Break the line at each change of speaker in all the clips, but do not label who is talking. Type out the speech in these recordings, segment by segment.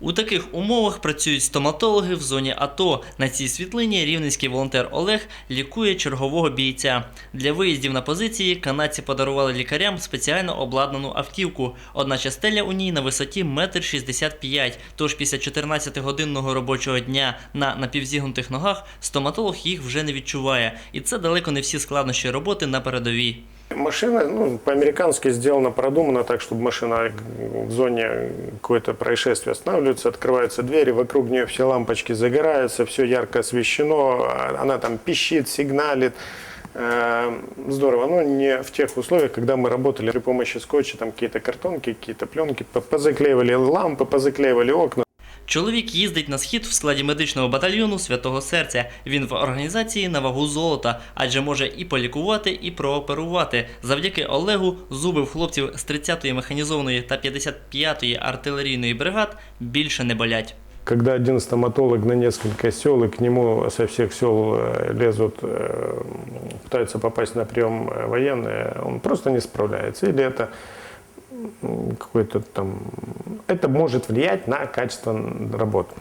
У таких умовах працюють стоматологи в зоні АТО. На цій світлині рівненський волонтер Олег лікує чергового бійця. Для виїздів на позиції канадці подарували лікарям спеціально обладнану автівку. Одначе стеля у ній на висоті 1,65 м. Тож після 14-годинного робочого дня на напівзігнутих ногах стоматолог їх вже не відчуває. І це далеко не всі складнощі роботи на передовій.
Машина ну, по-американски сделана, продумана так, чтобы машина в зоне какое-то происшествие останавливается, открываются двери, вокруг нее все лампочки загораются, все ярко освещено, а она там пищит, сигналит. Э, Здорово, но не в тех условиях, когда мы работали при помощи скотча, там какие-то картонки, какие-то пленки, по- позаклеивали лампы, позаклеивали окна.
Чоловік їздить на схід в складі медичного батальйону Святого Серця. Він в організації на вагу золота, адже може і полікувати, і прооперувати. Завдяки Олегу зуби в хлопців з 30-ї механізованої та 55-ї артилерійної бригад більше не болять.
Когда один стоматолог на несколько сел, и к нему со всех сел э, лезут, э, пытаются попасть на прием э, военные, он просто не справляется. Или это м, какой-то там... Это может влиять на качество работы.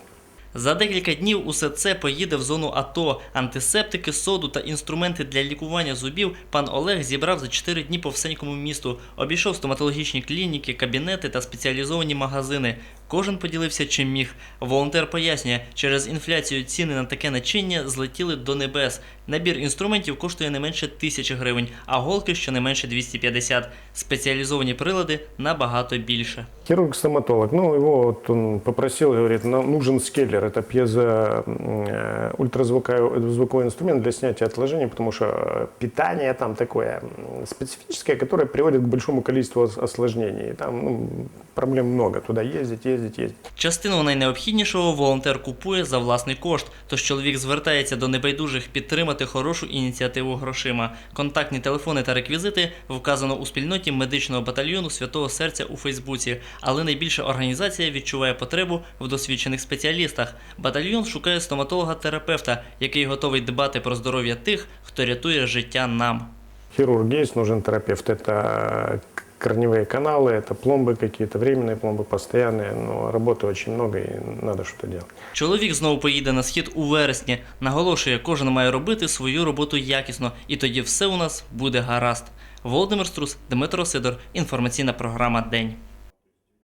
За декілька днів усе це поїде в зону АТО. Антисептики, соду та інструменти для лікування зубів пан Олег зібрав за 4 дні по всенькому місту. Обійшов стоматологічні клініки, кабінети та спеціалізовані магазини. Кожен поділився чим міг. Волонтер пояснює, через інфляцію ціни на таке начиння злетіли до небес. Набір інструментів коштує не менше тисячі гривень, а голки щонайменше 250. Спеціалізовані прилади набагато більше.
Хирург-стоматолог, ну его вот он попросил, говорит, нам нужен скеллер, это пьезо э, ультразвуковой звуковой инструмент для снятия отложений, потому что э, питание там такое м, специфическое, которое приводит к большому количеству ос- осложнений. И Там ну, проблем много, туда ездить, ездить, ездить.
Частину найнеобхіднішого волонтер купує за власний кошт, тож чоловік звертається до небайдужих підтримати хорошу ініціативу грошима. Контактні телефони та реквізити вказано у спільноті медичного батальйону Святого Серця у Фейсбуці. Але найбільше організація відчуває потребу в досвідчених спеціалістах. Батальйон шукає стоматолога-терапевта, який готовий дбати про здоров'я тих, хто рятує життя нам.
Хирург есть, нужен терапевт. Это корневые каналы, это пломбы какие-то, временные пломбы, постоянные. Но работы очень много и надо что-то делать.
Чоловік знову поїде на схід у вересні. Наголошує, кожен має робити свою роботу якісно, і тоді все у нас буде гаразд. Володимир Струс, Дмитро Сидор. Інформаційна програма День.